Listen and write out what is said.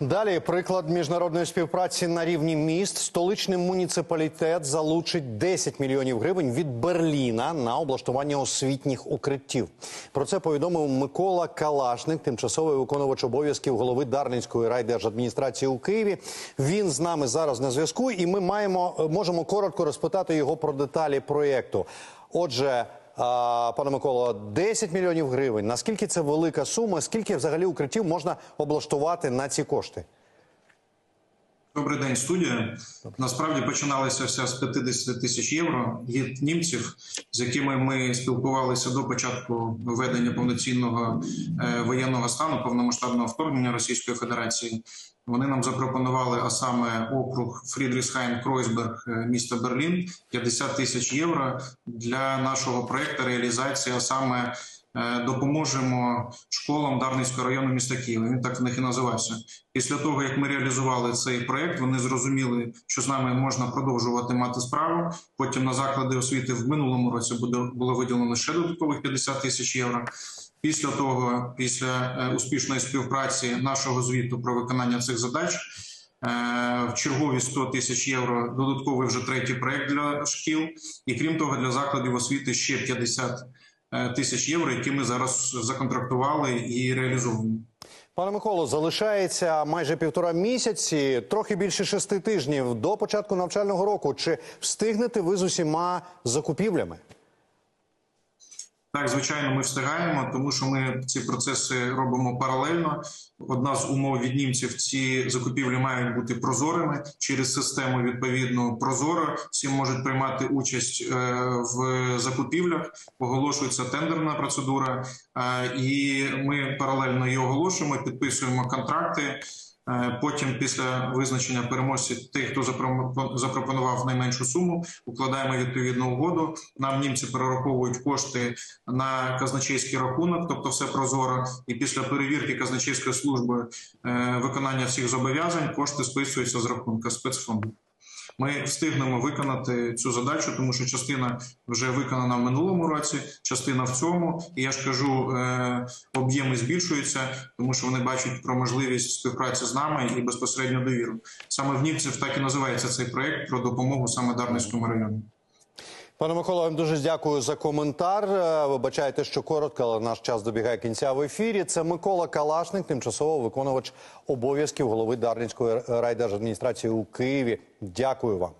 Далі приклад міжнародної співпраці на рівні міст. Столичний муніципалітет залучить 10 мільйонів гривень від Берліна на облаштування освітніх укриттів. Про це повідомив Микола Калашник, тимчасовий виконувач обов'язків голови Дарницької райдержадміністрації у Києві. Він з нами зараз на зв'язку, і ми маємо можемо коротко розпитати його про деталі проєкту. Отже. Пане Миколо, 10 мільйонів гривень. Наскільки це велика сума? Скільки взагалі укриттів можна облаштувати на ці кошти? Добрий день, студія. Насправді починалося все з 50 тисяч євро від німців, з якими ми спілкувалися до початку введення повноцінного е, воєнного стану, повномасштабного вторгнення Російської Федерації. Вони нам запропонували, а саме округ Фрідрісхайн Кройсберг, е, місто Берлін, 50 тисяч євро для нашого проекту реалізації, а саме е, допоможемо школам Дарницького району міста Києва. Він так в них і називався. Після того, як ми реалізували цей проект, вони зрозуміли, що з нами можна продовжувати мати справу. Потім на заклади освіти в минулому році було виділено ще додаткових 50 тисяч євро. Після того, після е, успішної співпраці нашого звіту про виконання цих задач. е, В чергові 100 тисяч євро додатковий вже третій проект для шкіл, і крім того, для закладів освіти ще 50 е, тисяч євро, які ми зараз законтрактували і реалізовуємо. Пане Миколо, залишається майже півтора місяці, трохи більше шести тижнів до початку навчального року. Чи встигнете ви з усіма закупівлями? Так, звичайно, ми встигаємо, тому що ми ці процеси робимо паралельно. Одна з умов від німців ці закупівлі мають бути прозорими через систему відповідно прозоро. Всі можуть приймати участь е, в закупівлях. Оголошується тендерна процедура, е, і ми паралельно її оголошуємо, підписуємо контракти. Е, Потім, після визначення переможців, тих, хто запро- запропонував найменшу суму, укладаємо відповідну угоду. Нам німці перераховують кошти на казначейський рахунок, тобто все прозоро. І після перевірки казначейської служби е, виконання всіх зобов'язань кошти списуються з рахунка спецфонду. Ми встигнемо виконати цю задачу, тому що частина вже виконана в минулому році, частина в цьому. І я ж кажу, е, об'єми збільшуються, тому що вони бачать про можливість співпраці з нами і безпосередньо довіру. Саме в Нівців так і називається цей проект про допомогу саме Дарницькому району. Пане Миколо, вам дуже дякую за коментар. Е, Вибачайте, що коротко, але наш час добігає кінця в ефірі. Це Микола Калашник, тимчасово виконувач обов'язків голови Дарницької райдержадміністрації у Києві. Дякую вам.